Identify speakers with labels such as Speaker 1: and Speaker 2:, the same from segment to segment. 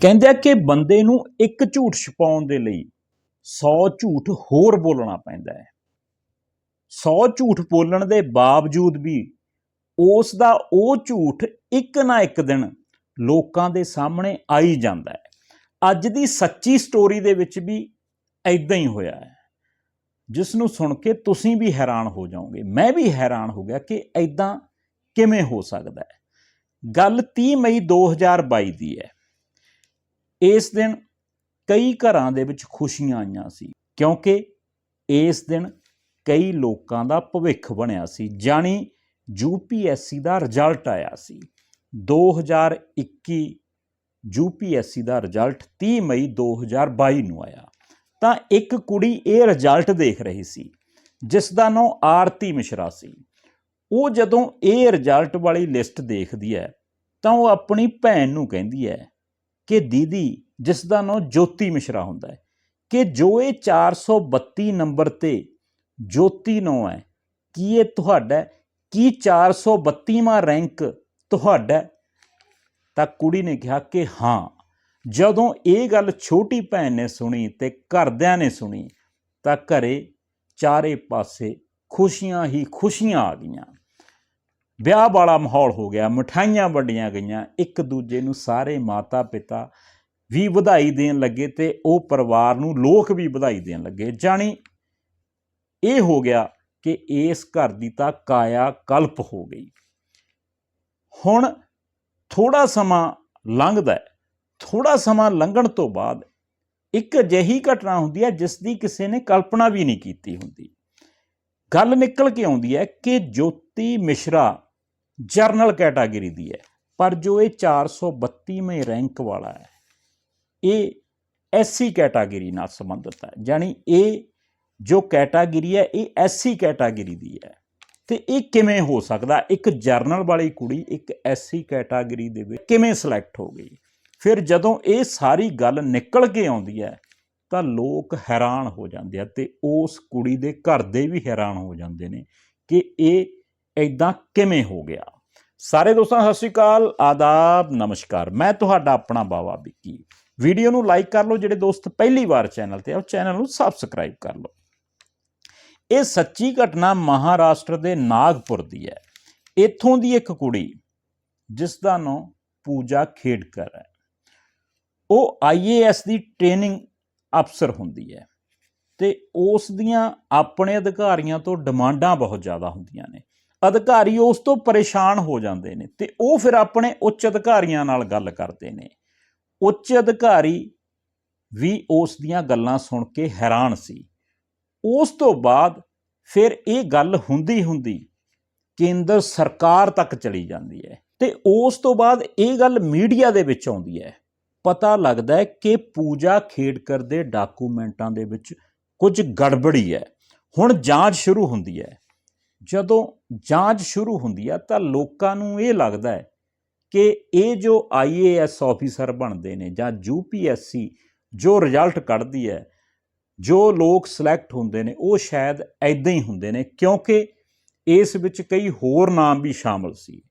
Speaker 1: ਕਹਿੰਦੇ ਆ ਕਿ ਬੰਦੇ ਨੂੰ ਇੱਕ ਝੂਠ ਛੁਪਾਉਣ ਦੇ ਲਈ 100 ਝੂਠ ਹੋਰ ਬੋਲਣਾ ਪੈਂਦਾ ਹੈ। 100 ਝੂਠ ਬੋਲਣ ਦੇ ਬਾਵਜੂਦ ਵੀ ਉਸ ਦਾ ਉਹ ਝੂਠ ਇੱਕ ਨਾ ਇੱਕ ਦਿਨ ਲੋਕਾਂ ਦੇ ਸਾਹਮਣੇ ਆ ਹੀ ਜਾਂਦਾ ਹੈ। ਅੱਜ ਦੀ ਸੱਚੀ ਸਟੋਰੀ ਦੇ ਵਿੱਚ ਵੀ ਐਦਾਂ ਹੀ ਹੋਇਆ ਹੈ। ਜਿਸ ਨੂੰ ਸੁਣ ਕੇ ਤੁਸੀਂ ਵੀ ਹੈਰਾਨ ਹੋ ਜਾਓਗੇ। ਮੈਂ ਵੀ ਹੈਰਾਨ ਹੋ ਗਿਆ ਕਿ ਐਦਾਂ ਕਿਵੇਂ ਹੋ ਸਕਦਾ ਹੈ। ਗੱਲ 30 ਮਈ 2022 ਦੀ ਹੈ। ਇਸ ਦਿਨ ਕਈ ਘਰਾਂ ਦੇ ਵਿੱਚ ਖੁਸ਼ੀਆਂ ਆਈਆਂ ਸੀ, ਕਿਉਂਕਿ ਇਸ ਦਿਨ ਕਈ ਲੋਕਾਂ ਦਾ ਭਵਿੱਖ ਬਣਿਆ ਸੀ, ਜਾਣੀ ਯੂਪੀਐਸਸੀ ਦਾ ਰਿਜ਼ਲਟ ਆਇਆ ਸੀ। 2021 ਯੂਪੀਐਸਸੀ ਦਾ ਰਿਜ਼ਲਟ 30 ਮਈ 2022 ਨੂੰ ਆਇਆ। ਤਾਂ ਇੱਕ ਕੁੜੀ ਇਹ ਰਿਜ਼ਲਟ ਦੇਖ ਰਹੀ ਸੀ, ਜਿਸ ਦਾ ਨਾਮ ਆਰਤੀ ਮਿਸ਼ਰਾ ਸੀ। ਉਹ ਜਦੋਂ ਇਹ ਰਿਜ਼ਲਟ ਵਾਲੀ ਲਿਸਟ ਦੇਖਦੀ ਹੈ, ਤਾਂ ਉਹ ਆਪਣੀ ਭੈਣ ਨੂੰ ਕਹਿੰਦੀ ਹੈ ਕਿ ਦੀਦੀ, ਜਿਸ ਦਾ ਨਾਮ ਜੋਤੀ ਮਿਸ਼ਰਾ ਹੁੰਦਾ ਹੈ, ਕਿ ਜੋ ਇਹ 432 ਨੰਬਰ ਤੇ ਜੋਤੀ ਨਾਂ ਹੈ, ਕੀ ਇਹ ਤੁਹਾਡਾ ਹੈ? ਕੀ 432ਵਾਂ ਰੈਂਕ ਤੁਹਾਡਾ ਤਾਂ ਕੁੜੀ ਨੇ ਕਿਹਾ ਕਿ ਹਾਂ, ਜਦੋਂ ਇਹ ਗੱਲ ਛੋਟੀ ਭੈਣ ਨੇ ਸੁਣੀ ਤੇ ਘਰਦਿਆਂ ਨੇ ਸੁਣੀ, ਤਾਂ ਘਰੇ ਚਾਰੇ ਪਾਸੇ ਖੁਸ਼ੀਆਂ ਹੀ ਖੁਸ਼ੀਆਂ ਆ ਗਈਆਂ ਵਿਆਹ ਵਾਲਾ ਮਾਹੌਲ ਹੋ ਗਿਆ, ਮਠਾਈਆਂ ਵੰਡੀਆਂ ਗਈਆਂ, ਇੱਕ ਦੂਜੇ ਨੂੰ ਸਾਰੇ ਮਾਤਾ ਪਿਤਾ ਵੀ ਵਧਾਈ ਦੇਣ ਲੱਗੇ ਤੇ ਉਹ ਪਰਿਵਾਰ ਨੂੰ ਲੋਕ ਵੀ ਵਧਾਈ ਦੇਣ ਲੱਗੇ। ਜਾਣੀ ਇਹ ਹੋ ਗਿਆ ਕਿ ਇਸ ਘਰ ਦੀ ਤਾਂ ਕਾਇਆ ਕਲਪ ਹੋ ਗਈ। ਹੁਣ ਥੋੜਾ ਸਮਾਂ ਲੰਘਦਾ ਹੈ ਥੋੜਾ ਸਮਾਂ ਲੰਘਣ ਤੋਂ ਬਾਅਦ ਇੱਕ ਅਜਿਹੀ ਘਟਨਾ ਹੁੰਦੀ ਹੈ ਜਿਸ ਦੀ ਕਿਸੇ ਨੇ ਕਲਪਨਾ ਵੀ ਨਹੀਂ ਕੀਤੀ ਹੁੰਦੀ। ਗੱਲ ਨਿਕਲ ਕੇ ਆਉਂਦੀ ਹੈ ਕਿ ਜੋਤੀ ਮਿਸ਼ਰਾ ਜਰਨਲ ਕੈਟਾਗਰੀ ਦੀ ਹੈ। ਪਰ ਜੋ ਇਹ 432ਵੇਂ ਰੈਂਕ ਵਾਲਾ ਹੈ, ਇਹ ਐਸਸੀ ਕੈਟਾਗਰੀ ਨਾਲ ਸੰਬੰਧਿਤ ਹੈ। ਯਾਨੀ ਇਹ ਜੋ ਕੈਟਾਗਰੀ ਹੈ, ਇਹ ਐਸਸੀ ਕੈਟਾਗਰੀ ਦੀ ਹੈ। ਤੇ ਇਹ ਕਿਵੇਂ ਹੋ ਸਕਦਾ? ਇੱਕ ਜਰਨਲ ਵਾਲੀ ਕੁੜੀ ਇੱਕ ਐਸਸੀ ਕੈਟਾਗਰੀ ਦੇ ਵਿੱਚ ਕਿਵੇਂ ਸਿਲੈਕਟ ਹੋ ਗਈ? ਫਿਰ ਜਦੋਂ ਇਹ ਸਾਰੀ ਗੱਲ ਨਿਕਲ ਕੇ ਆਉਂਦੀ ਹੈ, ਤਾਂ ਲੋਕ ਹੈਰਾਨ ਹੋ ਜਾਂਦੇ ਆ ਤੇ ਉਸ ਕੁੜੀ ਦੇ ਘਰ ਦੇ ਵੀ ਹੈਰਾਨ ਹੋ ਜਾਂਦੇ ਨੇ ਕਿ ਇਹ ਐਦਾਂ ਕਿਵੇਂ ਹੋ ਗਿਆ? ਸਾਰੇ ਦੋਸਤਾਂ, ਸਤਿ ਸ਼੍ਰੀ ਅਕਾਲ, ਆਦਾਬ, ਨਮਸਕਾਰ। ਮੈਂ ਤੁਹਾਡਾ ਆਪਣਾ ਬਾਵਾ ਵਿੱਕੀ। ਵੀਡੀਓ ਨੂੰ ਲਾਈਕ ਕਰ ਲਓ, ਜਿਹੜੇ ਦੋਸਤ ਪਹਿਲੀ ਵਾਰ ਚੈਨਲ ਤੇ ਆ, ਉਹ ਚੈਨਲ ਨੂੰ ਸਬਸਕ੍ਰਾਈਬ ਕਰ ਲਓ। ਇਹ ਸੱਚੀ ਘਟਨਾ ਮਹਾਰਾਸ਼ਟਰ ਦੇ ਨਾਗਪੁਰ ਦੀ ਹੈ। ਇੱਥੋਂ ਦੀ ਇੱਕ ਕੁੜੀ, ਜਿਸ ਦਾ ਨਾਮ ਪੂਜਾ ਖੇਡਕਰ ਹੈ। ਉਹ ਆਈਏਐਸ ਦੀ ਟ੍ਰੇਨਿੰਗ ਅਫਸਰ ਹੁੰਦੀ ਹੈ ਤੇ ਉਸ ਦੀਆਂ ਆਪਣੇ ਅਧਿਕਾਰੀਆਂ ਤੋਂ ਡਿਮਾਂਡਾਂ ਬਹੁਤ ਜ਼ਿਆਦਾ ਹੁੰਦੀਆਂ ਨੇ। ਅਧਿਕਾਰੀ ਉਸ ਤੋਂ ਪਰੇਸ਼ਾਨ ਹੋ ਜਾਂਦੇ ਨੇ ਤੇ ਉਹ ਫਿਰ ਆਪਣੇ ਉੱਚ ਅਧਿਕਾਰੀਆਂ ਨਾਲ ਗੱਲ ਕਰਦੇ ਨੇ। ਉੱਚ ਅਧਿਕਾਰੀ ਵੀ ਉਸ ਦੀਆਂ ਗੱਲਾਂ ਸੁਣ ਕੇ ਹੈਰਾਨ ਸੀ। ਉਸ ਤੋਂ ਬਾਅਦ ਫਿਰ ਇਹ ਗੱਲ ਹੁੰਦੀ ਹੁੰਦੀ ਕੇਂਦਰ ਸਰਕਾਰ ਤੱਕ ਚਲੀ ਜਾਂਦੀ ਹੈ ਤੇ ਉਸ ਤੋਂ ਬਾਅਦ ਇਹ ਗੱਲ ਮੀਡੀਆ ਦੇ ਵਿੱਚ ਆਉਂਦੀ ਹੈ। ਪਤਾ ਲੱਗਦਾ ਹੈ ਕਿ ਪੂਜਾ ਖੇਡਕਰ ਦੇ ਡਾਕੂਮੈਂਟਾਂ ਦੇ ਵਿੱਚ ਕੁਝ ਗੜਬੜੀ ਹੈ। ਹੁਣ ਜਾਂਚ ਸ਼ੁਰੂ ਹੁੰਦੀ ਹੈ। ਜਦੋਂ ਜਾਂਚ ਸ਼ੁਰੂ ਹੁੰਦੀ ਆ ਤਾਂ ਲੋਕਾਂ ਨੂੰ ਇਹ ਲੱਗਦਾ ਹੈ ਕਿ ਇਹ ਜੋ ਆਈਏਐਸ ਆਫੀਸਰ ਬਣਦੇ ਨੇ ਜਾਂ ਯੂਪੀਐਸਸੀ ਜੋ ਰਿਜ਼ਲਟ ਕੱਢਦੀ ਹੈ, ਜੋ ਲੋਕ ਸਿਲੈਕਟ ਹੁੰਦੇ ਨੇ, ਉਹ ਸ਼ਾਇਦ ਐਦਾਂ ਹੀ ਹੁੰਦੇ ਨੇ ਕਿਉਂਕਿ ਇਸ ਵਿੱਚ ਕਈ ਹੋਰ ਨਾਮ ਵੀ ਸ਼ਾਮਲ ਸੀ।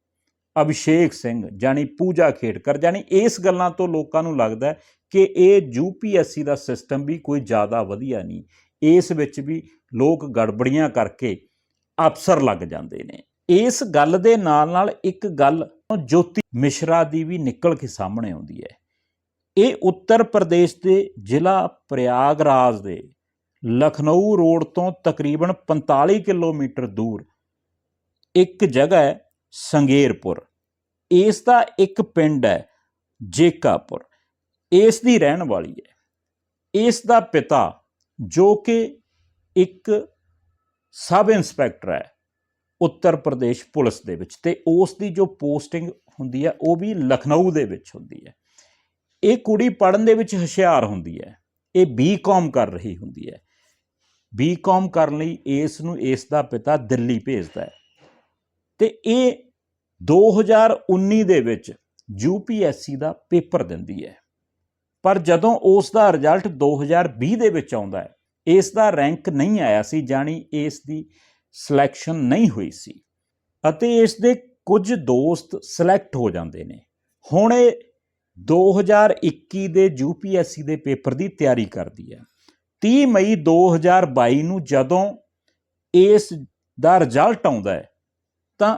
Speaker 1: ਅਭਿਸ਼ੇਕ ਸਿੰਘ ਜਾਨੀ ਪੂਜਾ ਖੇਡਕਰ ਜਾਨੀ ਇਸ ਗੱਲਾਂ ਤੋਂ ਲੋਕਾਂ ਨੂੰ ਲੱਗਦਾ ਕਿ ਇਹ ਯੂਪੀਐਸਸੀ ਦਾ ਸਿਸਟਮ ਵੀ ਕੋਈ ਜ਼ਿਆਦਾ ਵਧੀਆ ਨਹੀਂ। ਇਸ ਵਿੱਚ ਵੀ ਲੋਕ ਗੜਬੜੀਆਂ ਕਰਕੇ ਅਫਸਰ ਲੱਗ ਜਾਂਦੇ ਨੇ। ਇਸ ਗੱਲ ਦੇ ਨਾਲ ਨਾਲ ਇੱਕ ਗੱਲ ਜੋਤੀ ਮਿਸ਼ਰਾ ਦੀ ਵੀ ਨਿਕਲ ਕੇ ਸਾਹਮਣੇ ਆਉਂਦੀ ਹੈ। ਇਹ ਉੱਤਰ ਪ੍ਰਦੇਸ਼ ਦੇ ਜ਼ਿਲ੍ਹਾ ਪ੍ਰਯਾਗਰਾਜ ਦੇ ਲਖਨਊ ਰੋਡ ਤੋਂ ਤਕਰੀਬਨ 45 ਕਿਲੋਮੀਟਰ ਦੂਰ ਇੱਕ ਜਗ੍ਹਾ ਹੈ ਸੰਗੇਰਪੁਰ। ਇਸ ਦਾ ਇੱਕ ਪਿੰਡ ਹੈ ਜੇਕਾਪੁਰ। ਇਸ ਦੀ ਰਹਿਣ ਵਾਲੀ ਹੈ। ਇਸ ਦਾ ਪਿਤਾ ਜੋ ਕਿ ਇੱਕ ਸਬ ਇੰਸਪੈਕਟਰ ਹੈ ਉੱਤਰ ਪ੍ਰਦੇਸ਼ ਪੁਲਿਸ ਦੇ ਵਿੱਚ ਤੇ ਉਸ ਦੀ ਜੋ ਪੋਸਟਿੰਗ ਹੁੰਦੀ ਹੈ, ਉਹ ਵੀ ਲਖਨਊ ਦੇ ਵਿੱਚ ਹੁੰਦੀ ਹੈ। ਇਹ ਕੁੜੀ ਪੜਨ ਦੇ ਵਿੱਚ ਹੁਸ਼ਿਆਰ ਹੁੰਦੀ ਹੈ, ਇਹ ਬੀਕਾਮ ਕਰ ਰਹੀ ਹੁੰਦੀ ਹੈ। ਬੀਕਾਮ ਕਰਨ ਲਈ ਇਸ ਨੂੰ ਇਸ ਦਾ ਪਿਤਾ ਦਿੱਲੀ ਭੇਜਦਾ ਹੈ। ਤੇ ਇਹ 2019 ਦੇ ਵਿੱਚ ਯੂਪੀਐਸਸੀ ਦਾ ਪੇਪਰ ਦਿੰਦੀ ਹੈ। ਪਰ ਜਦੋਂ ਉਸ ਦਾ ਰਿਜ਼ਲਟ 2020 ਦੇ ਵਿੱਚ ਆਉਂਦਾ ਹੈ ਇਸ ਦਾ ਰੈਂਕ ਨਹੀਂ ਆਇਆ ਸੀ, ਜਾਣੀ ਇਸ ਦੀ ਸਿਲੈਕਸ਼ਨ ਨਹੀਂ ਹੋਈ ਸੀ ਅਤੇ ਇਸ ਦੇ ਕੁਝ ਦੋਸਤ ਸਿਲੈਕਟ ਹੋ ਜਾਂਦੇ ਨੇ। ਹੁਣ ਇਹ 2021 ਦੇ ਯੂਪੀਐਸਸੀ ਦੇ ਪੇਪਰ ਦੀ ਤਿਆਰੀ ਕਰਦੀ ਹੈ। 30 ਮਈ 2022 ਨੂੰ ਜਦੋਂ ਇਸ ਦਾ ਰਿਜ਼ਲਟ ਆਉਂਦਾ ਹੈ, ਤਾਂ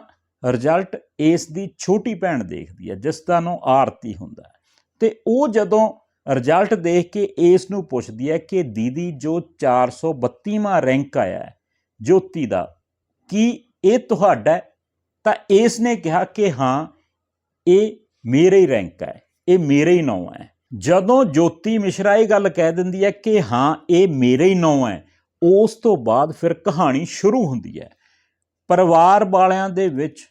Speaker 1: ਰਿਜ਼ਲਟ ਇਸ ਦੀ ਛੋਟੀ ਭੈਣ ਦੇਖਦੀ ਹੈ, ਜਿਸ ਦਾ ਨਾਮ ਆਰਤੀ ਹੁੰਦਾ ਹੈ। ਤੇ ਉਹ ਜਦੋਂ ਰਿਜ਼ਲਟ ਦੇਖ ਕੇ ਇਸ ਨੂੰ ਪੁੱਛਦੀ ਹੈ ਕਿ ਦੀਦੀ ਜੋ 432ਵਾਂ ਰੈਂਕ ਆਇਆ ਹੈ, ਜੋਤੀ ਦਾ, ਕੀ ਇਹ ਤੁਹਾਡਾ ਤਾਂ ਇਸ ਨੇ ਕਿਹਾ ਕਿ ਹਾਂ, ਇਹ ਮੇਰੇ ਹੀ ਰੈਂਕ ਹੈ, ਇਹ ਮੇਰੇ ਹੀ ਨਾਂ ਹੈ। ਜਦੋਂ ਜੋਤੀ ਮਿਸ਼ਰਾ ਇਹ ਗੱਲ ਕਹਿ ਦਿੰਦੀ ਹੈ ਕਿ ਹਾਂ, ਇਹ ਮੇਰੇ ਹੀ ਨਾਂ ਹੈ, ਉਸ ਤੋਂ ਬਾਅਦ ਫਿਰ ਕਹਾਣੀ ਸ਼ੁਰੂ ਹੁੰਦੀ ਹੈ। ਪਰਿਵਾਰ ਵਾਲਿਆਂ ਦੇ ਵਿੱਚ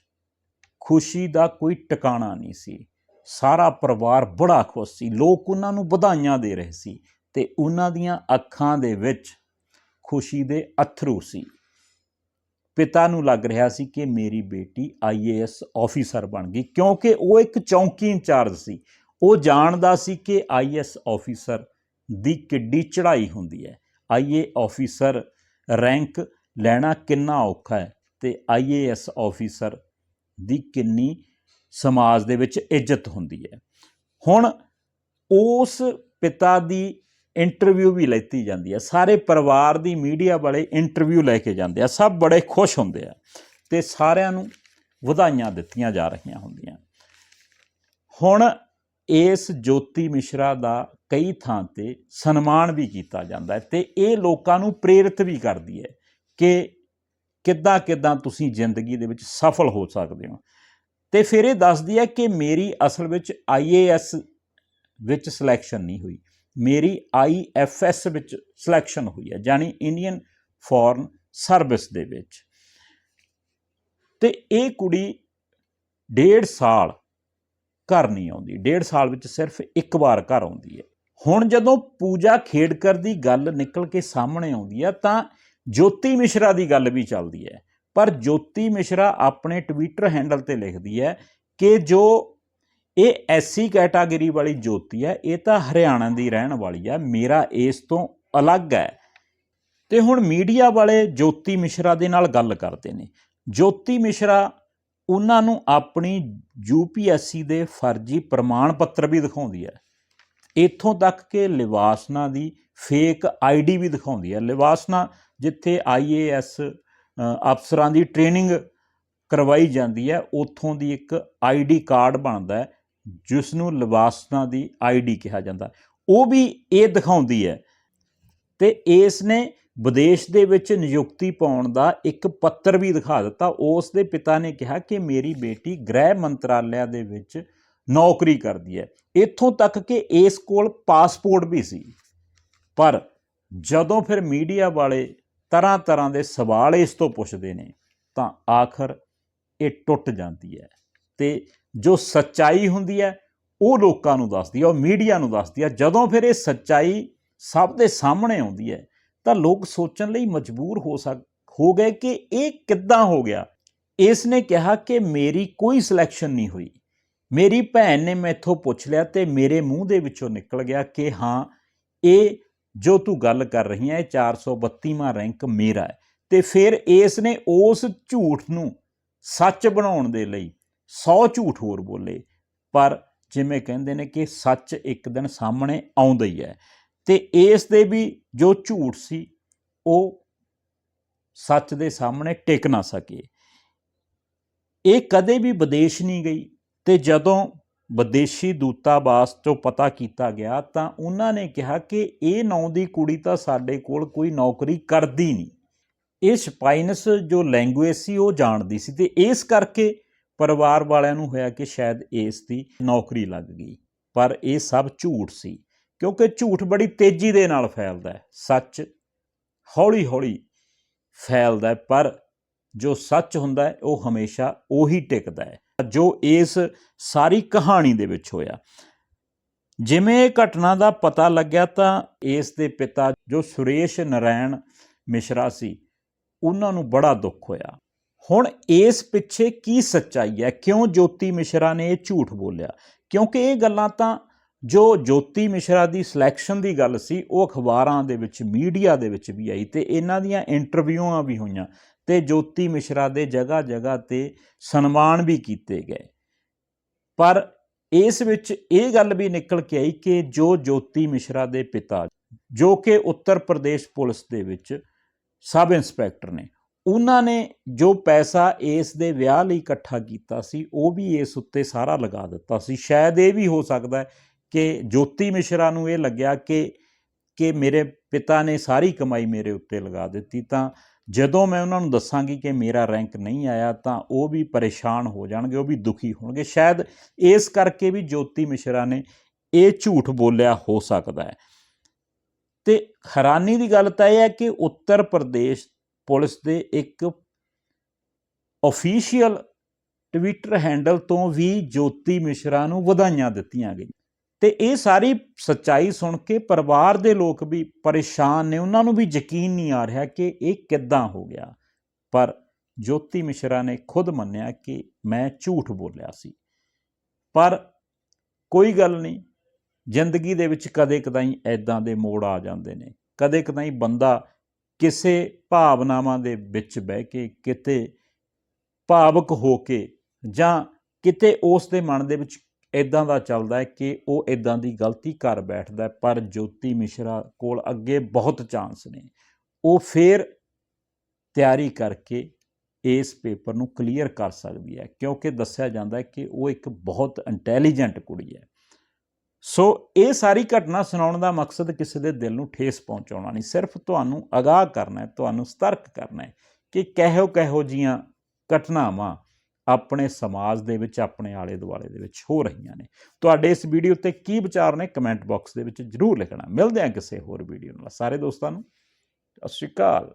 Speaker 1: ਖੁਸ਼ੀ ਦਾ ਕੋਈ ਟਿਕਾਣਾ ਨਹੀਂ ਸੀ। ਸਾਰਾ ਪਰਿਵਾਰ ਬੜਾ ਖੁਸ਼ ਸੀ। ਲੋਕ ਉਹਨਾਂ ਨੂੰ ਵਧਾਈਆਂ ਦੇ ਰਹੇ ਸੀ ਤੇ ਉਹਨਾਂ ਦੀਆਂ ਅੱਖਾਂ ਦੇ ਵਿੱਚ ਖੁਸ਼ੀ ਦੇ ਅਥਰੂ ਸੀ। ਪਿਤਾ ਨੂੰ ਲੱਗ ਰਿਹਾ ਸੀ ਕਿ ਮੇਰੀ ਬੇਟੀ ਆਈਏਐਸ ਆਫੀਸਰ ਬਣ ਗਈ ਕਿਉਂਕਿ ਉਹ ਇੱਕ ਚੌਂਕੀ ਇੰਚਾਰਜ ਸੀ। ਉਹ ਜਾਣਦਾ ਸੀ ਕਿ ਆਈਏਐਸ ਆਫੀਸਰ ਦੀ ਕਿੱਡੀ ਚੜ੍ਹਾਈ ਹੁੰਦੀ ਹੈ। ਆਈਏ ਆਫੀਸਰ ਰੈਂਕ ਲੈਣਾ ਕਿੰਨਾ ਔਖਾ ਹੈ ਤੇ ਆਈਏਐਸ ਆਫੀਸਰ ਦੀ ਕਿੰਨੀ ਸਮਾਜ ਦੇ ਵਿੱਚ ਇੱਜ਼ਤ ਹੁੰਦੀ ਹੈ। ਹੁਣ ਉਸ ਪਿਤਾ ਦੀ ਇੰਟਰਵਿਊ ਵੀ ਲੈਤੀ ਜਾਂਦੀ ਹੈ। ਸਾਰੇ ਪਰਿਵਾਰ ਦੀ ਮੀਡੀਆ ਵਾਲੇ ਇੰਟਰਵਿਊ ਲੈ ਕੇ ਜਾਂਦੇ ਆ। ਸਭ ਬੜੇ ਖੁਸ਼ ਹੁੰਦੇ ਆ ਤੇ ਸਾਰਿਆਂ ਨੂੰ ਵਧਾਈਆਂ ਦਿੱਤੀਆਂ ਜਾ ਰਹੀਆਂ ਹੁੰਦੀਆਂ। ਹੁਣ ਇਸ ਜੋਤੀ ਮਿਸ਼ਰਾ ਦਾ ਕਈ ਥਾਂ ਤੇ ਸਨਮਾਨ ਵੀ ਕੀਤਾ ਜਾਂਦਾ ਹੈ ਤੇ ਇਹ ਲੋਕਾਂ ਨੂੰ ਪ੍ਰੇਰਿਤ ਵੀ ਕਰਦੀ ਹੈ ਕਿ ਕਿੱਦਾਂ ਕਿੱਦਾਂ ਤੁਸੀਂ ਜ਼ਿੰਦਗੀ ਦੇ ਵਿੱਚ ਸਫਲ ਹੋ ਸਕਦੇ ਹੋ। ਤੇ ਫਿਰ ਇਹ ਦੱਸਦੀ ਹੈ ਕਿ ਮੇਰੀ ਅਸਲ ਵਿੱਚ ਆਈਏਐਸ ਵਿੱਚ ਸਿਲੈਕਸ਼ਨ ਨਹੀਂ ਹੋਈ। ਮੇਰੀ ਆਈਐਫਐਸ ਵਿੱਚ ਸਿਲੈਕਸ਼ਨ ਹੋਈ ਹੈ, ਯਾਨੀ ਇੰਡੀਅਨ ਫੋਰਨ ਸਰਵਿਸ ਦੇ ਵਿੱਚ। ਤੇ ਇਹ ਕੁੜੀ ਡੇਢ ਸਾਲ ਘਰ ਨਹੀਂ ਆਉਂਦੀ, ਡੇਢ ਸਾਲ ਵਿੱਚ ਸਿਰਫ ਇੱਕ ਵਾਰ ਘਰ ਆਉਂਦੀ ਹੈ। ਹੁਣ ਜਦੋਂ ਪੂਜਾ ਖੇੜਕਰ ਦੀ ਗੱਲ ਨਿਕਲ ਕੇ ਸਾਹਮਣੇ ਆਉਂਦੀ ਹੈ, ਤਾਂ ਜੋਤੀ ਮਿਸ਼ਰਾ ਦੀ ਗੱਲ ਵੀ ਚੱਲਦੀ ਹੈ। ਪਰ ਜੋਤੀ ਮਿਸ਼ਰਾ ਆਪਣੇ ਟਵਿੱਟਰ ਹੈਂਡਲ ਤੇ ਲਿਖਦੀ ਹੈ ਕਿ ਜੋ ਇਹ ਐਸਸੀ ਕੈਟਾਗਰੀ ਵਾਲੀ ਜੋਤੀ ਹੈ, ਇਹ ਤਾਂ ਹਰਿਆਣਾ ਦੀ ਰਹਿਣ ਵਾਲੀ ਹੈ, ਮੇਰਾ ਇਸ ਤੋਂ ਅਲੱਗ ਹੈ। ਤੇ ਹੁਣ ਮੀਡੀਆ ਵਾਲੇ ਜੋਤੀ ਮਿਸ਼ਰਾ ਦੇ ਨਾਲ ਗੱਲ ਕਰਦੇ ਨੇ। ਜੋਤੀ ਮਿਸ਼ਰਾ ਉਹਨਾਂ ਨੂੰ ਆਪਣੀ ਯੂਪੀਐਸਸੀ ਦੇ ਫਰਜ਼ੀ ਪ੍ਰਮਾਣ ਪੱਤਰ ਵੀ ਦਿਖਾਉਂਦੀ ਹੈ। ਇੱਥੋਂ ਤੱਕ ਕਿ ਲਿਵਾਸਨਾ ਦੀ ਫੇਕ ਆਈਡੀ ਵੀ ਦਿਖਾਉਂਦੀ ਹੈ। ਲਿਵਾਸਨਾ ਜਿੱਥੇ ਆਈਏਐਸ ਅਫਸਰਾਂ ਦੀ ਟ੍ਰੇਨਿੰਗ ਕਰਵਾਈ ਜਾਂਦੀ ਹੈ। ਉੱਥੋਂ ਦੀ ਇੱਕ ਆਈਡੀ ਕਾਰਡ ਬਣਦਾ ਹੈ ਜਿਸ ਨੂੰ ਲਿਵਾਸਨਾ ਦੀ ਆਈਡੀ ਕਿਹਾ ਜਾਂਦਾ ਉਹ ਵੀ ਇਹ ਦਿਖਾਉਂਦੀ ਹੈ ਤੇ ਇਸ ਨੇ ਵਿਦੇਸ਼ ਦੇ ਵਿੱਚ ਨਿਯੁਕਤੀ ਪਾਉਣ ਦਾ ਇੱਕ ਪੱਤਰ ਵੀ ਦਿਖਾ ਦਿੱਤਾ। ਉਸ ਦੇ ਪਿਤਾ ਨੇ ਕਿਹਾ ਕਿ ਮੇਰੀ ਬੇਟੀ ਗ੍ਰਹਿ ਮੰਤਰਾਲਿਆ ਦੇ ਵਿੱਚ ਨੌਕਰੀ ਕਰਦੀ ਹੈ। ਇੱਥੋਂ ਤੱਕ ਕਿ ਇਸ ਕੋਲ ਪਾਸਪੋਰਟ ਵੀ ਸੀ। ਪਰ ਜਦੋਂ ਫਿਰ ਮੀਡੀਆ ਵਾਲੇ ਤਰ੍ਹਾਂ ਤਰ੍ਹਾਂ ਦੇ ਸਵਾਲ ਇਸ ਤੋਂ ਪੁੱਛਦੇ ਨੇ, ਤਾਂ ਆਖਰ ਇਹ ਟੁੱਟ ਜਾਂਦੀ ਹੈ ਤੇ ਜੋ ਸੱਚਾਈ ਹੁੰਦੀ ਹੈ, ਉਹ ਲੋਕਾਂ ਨੂੰ ਦੱਸਦੀ ਹੈ, ਉਹ ਮੀਡੀਆ ਨੂੰ ਦੱਸਦੀ ਹੈ। ਜਦੋਂ ਫਿਰ ਇਹ ਸੱਚਾਈ ਸਭ ਦੇ ਸਾਹਮਣੇ ਆਉਂਦੀ ਹੈ, ਤਾਂ ਲੋਕ ਸੋਚਣ ਲਈ ਮਜਬੂਰ ਹੋ ਸਕ, ਹੋ ਗਏ ਕਿ ਇਹ ਕਿੱਦਾਂ ਹੋ ਗਿਆ? ਇਸ ਨੇ ਕਿਹਾ ਕਿ ਮੇਰੀ ਕੋਈ ਸਿਲੈਕਸ਼ਨ ਨਹੀਂ ਹੋਈ। ਮੇਰੀ ਭੈਣ ਨੇ ਮੈਥੋਂ ਪੁੱਛ ਲਿਆ ਤੇ ਮੇਰੇ ਮੂੰਹ ਦੇ ਵਿੱਚੋਂ ਨਿਕਲ ਗਿਆ ਕਿ ਹਾਂ, ਇਹ ਜੋ ਤੂੰ ਗੱਲ ਕਰ ਰਹੀ ਹੈ, ਇਹ 432ਵਾਂ ਰੈਂਕ ਮੇਰਾ ਹੈ। ਤੇ ਫਿਰ ਇਸ ਨੇ ਉਸ ਝੂਠ ਨੂੰ ਸੱਚ ਬਣਾਉਣ ਦੇ ਲਈ 100 ਝੂਠ ਹੋਰ ਬੋਲੇ। ਪਰ ਜਿਵੇਂ ਕਹਿੰਦੇ ਨੇ ਕਿ ਸੱਚ ਇੱਕ ਦਿਨ ਸਾਹਮਣੇ ਆਉਂਦਾ ਹੀ ਹੈ। ਤੇ ਇਸ ਦੇ ਵੀ ਜੋ ਝੂਠ ਸੀ, ਉਹ ਸੱਚ ਦੇ ਸਾਹਮਣੇ ਟਿਕ ਨਾ ਸਕੇ। ਇਹ ਕਦੇ ਵੀ ਵਿਦੇਸ਼ ਨਹੀਂ ਗਈ। ਤੇ ਜਦੋਂ ਵਿਦੇਸ਼ੀ ਦੂਤਾਵਾਸ ਤੋਂ ਪਤਾ ਕੀਤਾ ਗਿਆ ਤਾਂ ਉਹਨਾਂ ਨੇ ਕਿਹਾ ਕਿ ਇਹ ਨਾਂ ਦੀ ਕੁੜੀ ਤਾਂ ਸਾਡੇ ਕੋਲ ਕੋਈ ਨੌਕਰੀ ਕਰਦੀ ਨਹੀਂ। ਇਹ ਸਪਾਈਨਸ ਜੋ ਲੈਂਗੁਏਜ ਸੀ ਉਹ ਜਾਣਦੀ ਸੀ ਤੇ ਇਸ ਕਰਕੇ ਪਰਿਵਾਰ ਵਾਲਿਆਂ ਨੂੰ ਹੋਇਆ ਕਿ ਸ਼ਾਇਦ ਇਸ ਦੀ ਨੌਕਰੀ ਲੱਗ ਗਈ। ਪਰ ਇਹ ਸਭ ਝੂਠ ਸੀ, ਕਿਉਂਕਿ ਝੂਠ ਬੜੀ ਤੇਜ਼ੀ ਦੇ ਨਾਲ ਫੈਲਦਾ ਹੈ, ਸੱਚ ਹੌਲੀ-ਹੌਲੀ ਫੈਲਦਾ ਹੈ, ਪਰ ਜੋ ਸੱਚ ਹੁੰਦਾ ਹੈ, ਉਹ ਹਮੇਸ਼ਾ ਉਹੀ ਟਿਕਦਾ ਹੈ। ਜੋ ਇਸ ਸਾਰੀ ਕਹਾਣੀ ਦੇ ਵਿੱਚ ਹੋਇਆ। ਜਿਵੇਂ ਇਹ ਘਟਨਾ ਦਾ ਪਤਾ ਲੱਗਿਆ ਤਾਂ ਇਸ ਦੇ ਪਿਤਾ ਜੋ ਸੁਰੇਸ਼ ਨਰਾਇਣ ਮਿਸ਼ਰਾ ਸੀ, ਉਹਨਾਂ ਨੂੰ ਬੜਾ ਦੁੱਖ ਹੋਇਆ। ਹੁਣ ਇਸ ਪਿੱਛੇ ਕੀ ਸੱਚਾਈ ਹੈ? ਕਿਉਂ ਜੋਤੀ ਮਿਸ਼ਰਾ ਨੇ ਇਹ ਝੂਠ ਬੋਲਿਆ? ਕਿਉਂਕਿ ਇਹ ਗੱਲਾਂ ਤਾਂ ਜੋ ਜੋਤੀ ਮਿਸ਼ਰਾ ਦੀ ਸਿਲੈਕਸ਼ਨ ਦੀ ਗੱਲ ਸੀ, ਉਹ ਅਖਬਾਰਾਂ ਦੇ ਵਿੱਚ, ਮੀਡੀਆ ਦੇ ਵਿੱਚ ਵੀ ਆਈ ਤੇ ਇਹਨਾਂ ਦੀਆਂ ਇੰਟਰਵਿਊਆਂ ਵੀ ਹੋਈਆਂ। ਤੇ ਜੋਤੀ ਮਿਸ਼ਰਾ ਦੇ ਜਗ੍ਹਾ ਜਗ੍ਹਾ ਤੇ ਸਨਮਾਨ ਵੀ ਕੀਤੇ ਗਏ। ਪਰ ਇਸ ਵਿੱਚ ਇਹ ਗੱਲ ਵੀ ਨਿਕਲ ਕੇ ਆਈ ਕਿ ਜੋ ਜੋਤੀ ਮਿਸ਼ਰਾ ਦੇ ਪਿਤਾ ਜੋ ਕਿ ਉੱਤਰ ਪ੍ਰਦੇਸ਼ ਪੁਲਿਸ ਦੇ ਵਿੱਚ ਸਬ ਇੰਸਪੈਕਟਰ ਨੇ, ਉਹਨਾਂ ਨੇ ਜੋ ਪੈਸਾ ਇਸ ਦੇ ਵਿਆਹ ਲਈ ਇਕੱਠਾ ਕੀਤਾ ਸੀ, ਉਹ ਵੀ ਇਸ ਉੱਤੇ ਸਾਰਾ ਲਗਾ ਦਿੱਤਾ ਸੀ। ਸ਼ਾਇਦ ਇਹ ਵੀ ਹੋ ਸਕਦਾ ਹੈ ਕਿ ਜੋਤੀ ਮਿਸ਼ਰਾ ਨੂੰ ਇਹ ਲੱਗਿਆ ਕਿ ਕਿ ਮੇਰੇ ਪਿਤਾ ਨੇ ਸਾਰੀ ਕਮਾਈ ਮੇਰੇ ਉੱਤੇ ਲਗਾ ਦਿੱਤੀ ਤਾਂ ਜਦੋਂ ਮੈਂ ਉਹਨਾਂ ਨੂੰ ਦੱਸਾਂਗੀ ਕਿ ਮੇਰਾ ਰੈਂਕ ਨਹੀਂ ਆਇਆ, ਤਾਂ ਉਹ ਵੀ ਪਰੇਸ਼ਾਨ ਹੋ ਜਾਣਗੇ, ਉਹ ਵੀ ਦੁਖੀ ਹੋਣਗੇ। ਸ਼ਾਇਦ ਇਸ ਕਰਕੇ ਵੀ ਜੋਤੀ ਮਿਸ਼ਰਾ ਨੇ ਇਹ ਝੂਠ ਬੋਲਿਆ ਹੋ ਸਕਦਾ ਹੈ। ਤੇ ਹੈਰਾਨੀ ਦੀ ਗੱਲ ਤਾਂ ਇਹ ਹੈ ਕਿ ਉੱਤਰ ਪ੍ਰਦੇਸ਼ ਪੁਲਿਸ ਦੇ ਇੱਕ ਅਫੀਸ਼ੀਅਲ ਟਵਿੱਟਰ ਹੈਂਡਲ ਤੋਂ ਵੀ ਜੋਤੀ ਮਿਸ਼ਰਾ ਨੂੰ ਵਧਾਈਆਂ ਦਿੱਤੀਆਂ ਗਈਆਂ। ਤੇ ਇਹ ਸਾਰੀ ਸੱਚਾਈ ਸੁਣ ਕੇ ਪਰਿਵਾਰ ਦੇ ਲੋਕ ਵੀ ਪਰੇਸ਼ਾਨ ਨੇ, ਉਹਨਾਂ ਨੂੰ ਵੀ ਯਕੀਨ ਨਹੀਂ ਆ ਰਿਹਾ ਕਿ ਇਹ ਕਿੱਦਾਂ ਹੋ ਗਿਆ। ਪਰ ਜੋਤੀ ਮਿਸ਼ਰਾ ਨੇ ਖੁਦ ਮੰਨਿਆ ਕਿ ਮੈਂ ਝੂਠ ਬੋਲਿਆ ਸੀ। ਪਰ ਕੋਈ ਗੱਲ ਨਹੀਂ, ਜ਼ਿੰਦਗੀ ਦੇ ਵਿੱਚ ਕਦੇ ਕਦਾਈ ਐਦਾਂ ਦੇ ਮੋੜ ਆ ਜਾਂਦੇ ਨੇ। ਕਦੇ ਕਦਾਈ ਬੰਦਾ ਕਿਸੇ ਭਾਵਨਾਵਾਂ ਦੇ ਵਿੱਚ ਬਹਿ ਕੇ ਕਿਤੇ ਭਾਵਕ ਹੋ ਕੇ ਜਾਂ ਕਿਤੇ ਉਸ ਦੇ ਮਨ ਦੇ ਵਿੱਚ ਇਦਾਂ ਦਾ ਚੱਲਦਾ ਹੈ ਕਿ ਉਹ ਇਦਾਂ ਦੀ ਗਲਤੀ ਕਰ ਬੈਠਦਾ ਪਰ ਜੋਤੀ ਮਿਸ਼ਰਾ ਕੋਲ ਅੱਗੇ ਬਹੁਤ ਚਾਂਸ ਨੇ। ਉਹ ਫੇਰ ਤਿਆਰੀ ਕਰਕੇ ਇਸ ਪੇਪਰ ਨੂੰ ਕਲੀਅਰ ਕਰ ਸਕਦੀ ਹੈ, ਕਿਉਂਕਿ ਦੱਸਿਆ ਜਾਂਦਾ ਹੈ ਕਿ ਉਹ ਇੱਕ ਬਹੁਤ ਇੰਟੈਲੀਜੈਂਟ ਕੁੜੀ ਹੈ। ਸੋ ਇਹ ਸਾਰੀ ਘਟਨਾ ਸੁਣਾਉਣ ਦਾ ਮਕਸਦ ਕਿਸੇ ਦੇ ਦਿਲ ਨੂੰ ਠੇਸ ਪਹੁੰਚਾਉਣਾ ਨਹੀਂ, ਸਿਰਫ ਤੁਹਾਨੂੰ ਅਗਾਹ ਕਰਨਾ ਹੈ, ਤੁਹਾਨੂੰ ਸਤਰਕ ਕਰਨਾ ਹੈ ਕਿ ਕਿਹੋ ਕਿਹੋ ਜੀਆਂ ਘਟਨਾਵਾਂ ਆਪਣੇ ਸਮਾਜ ਦੇ ਵਿੱਚ, ਆਪਣੇ ਆਲੇ ਦੁਆਲੇ ਦੇ ਵਿੱਚ ਹੋ ਰਹੀਆਂ ਨੇ। ਤੁਹਾਡੇ ਇਸ ਵੀਡੀਓ ਤੇ ਕੀ ਵਿਚਾਰ ਨੇ ਕਮੈਂਟ ਬਾਕਸ ਦੇ ਵਿੱਚ ਜਰੂਰ ਲਿਖਣਾ। ਮਿਲਦੇ ਹਾਂ ਕਿਸੇ ਹੋਰ ਵੀਡੀਓ ਨਾਲ। ਸਾਰੇ ਦੋਸਤਾਂ ਨੂੰ, ਸਤਿ ਸ਼੍ਰੀ ਅਕਾਲ।